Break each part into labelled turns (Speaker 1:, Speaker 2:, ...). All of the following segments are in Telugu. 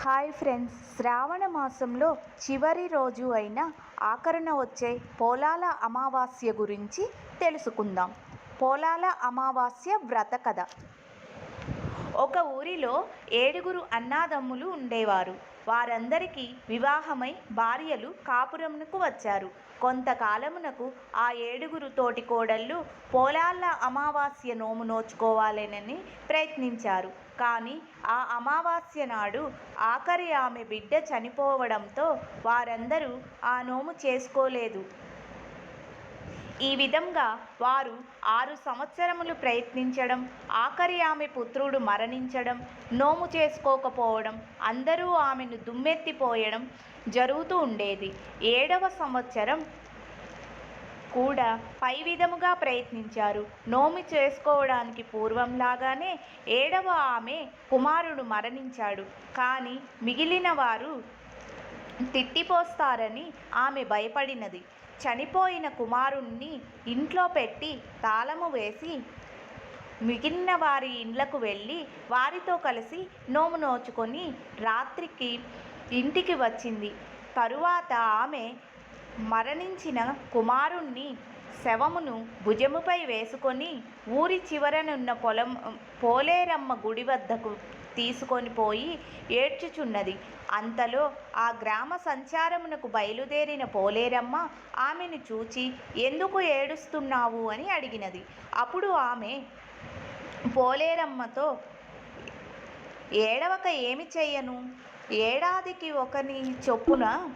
Speaker 1: Hi friends. శ్రావణ మాసంలో చివరి రోజు అయిన ఆఖరణ వచ్చే పోలాల అమావాస్య గురించి తెలుసుకుందాం. పోలాల అమావాస్య వ్రత కథ. ఒక ఊరిలో ఏడుగురు అన్నాదమ్ములు ఉండేవారు. వారందరికీ వివాహమై భార్యలు కాపురమునకు వచ్చారు. కొంతకాలమునకు ఆ ఏడుగురు తోటి కోడళ్ళు పోలాళ్ళ అమావాస్య నోము నోచుకోవాలేనని ప్రయత్నించారు. కానీ ఆ అమావాస్య నాడు ఆఖరి ఆమె బిడ్డ చనిపోవడంతో వారందరూ ఆ నోము చేసుకోలేదు. ఈ విధంగా వారు ఆరు సంవత్సరములు ప్రయత్నించడం ఆఖరి ఆమె పుత్రుడు మరణించడం నోము చేసుకోకపోవడం అందరూ ఆమెను దుమ్మెత్తిపోయడం జరుగుతూ ఉండేది. ఏడవ సంవత్సరం కూడా పై విధముగా ప్రయత్నించారు. నోమి చేసుకోవడానికి పూర్వంలాగానే ఏడవ ఆమె కుమారుడు మరణించాడు. కానీ మిగిలిన వారు తిట్టిపోస్తారని ఆమె భయపడినది. చనిపోయిన కుమారుణ్ణి ఇంట్లో పెట్టి తాళము వేసి మిగిలిన వారి ఇండ్లకు వెళ్ళి వారితో కలిసి నోము నోచుకొని రాత్రికి ఇంటికి వచ్చింది. తరువాత ఆమె మరణించిన కుమారుణ్ణి శవమును భుజముపై వేసుకొని ఊరి చివరనున్న పొలం పోలేరమ్మ గుడి వద్దకు తీసుకొని పోయి ఏడ్చుచున్నది. అంతలో ఆ గ్రామ సంచారమునకు బయలుదేరిన పోలేరమ్మ ఆమెను చూచి ఎందుకు ఏడుస్తున్నావు? అని అడిగినది. అప్పుడు ఆమె పోలేరమ్మతో ఏడవక ఏమి చెయ్యను ఏడాదికి ఒకని చొప్పున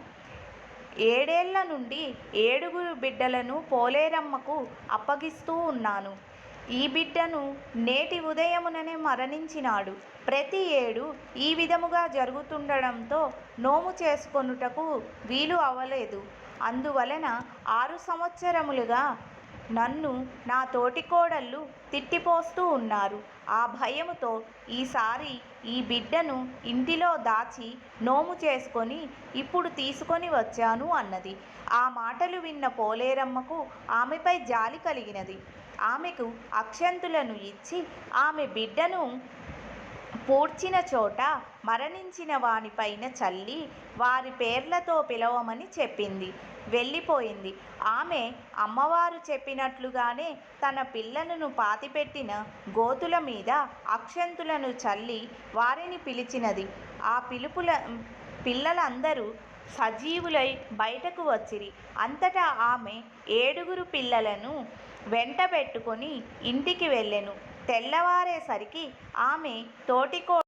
Speaker 1: ఏడేళ్ళ నుండి ఏడుగురు బిడ్డలను పోలేరమ్మకు అప్పగిస్తూ ఉన్నాను. ఈ బిడ్డను నేటి ఉదయముననే మరణించినాడు. ప్రతి ఏడు ఈ విధముగా జరుగుతుండడంతో నోము చేసుకొనుటకు వీలు అవ్వలేదు అందువలన ఆరు సంవత్సరములుగా నన్ను నా తోటికోడళ్ళు తిట్టిపోస్తూ ఉన్నారు. ఆ భయముతో ఈసారి ఈ బిడ్డను ఇంటిలో దాచి నోము చేసుకొని ఇప్పుడు తీసుకొని వచ్చాను అన్నది. ఆ మాటలు విన్న పోలేరమ్మకు ఆమెపై జాలి కలిగినది. ఆమెకు అక్షంతులను ఇచ్చి ఆమె బిడ్డను పూడ్చిన చోట మరణించిన వానిపైన చల్లి వారి పేర్లతో పిలవమని చెప్పింది. వెళ్ళిపోయింది. ఆమె అమ్మవారు చెప్పినట్లుగానే తన పిల్లలను పాతిపెట్టిన గోతుల మీద అక్షంతులను చల్లి వారిని పిలిచినది. ఆ పిలుపుల పిల్లలందరూ సజీవులై బయటకు వచ్చిరి. అంతటా ఆమె ఏడుగురు పిల్లలను వెంట పెట్టుకొని ఇంటికి వెళ్ళెను. తెల్లవారేసరికి ఆమె తోటికో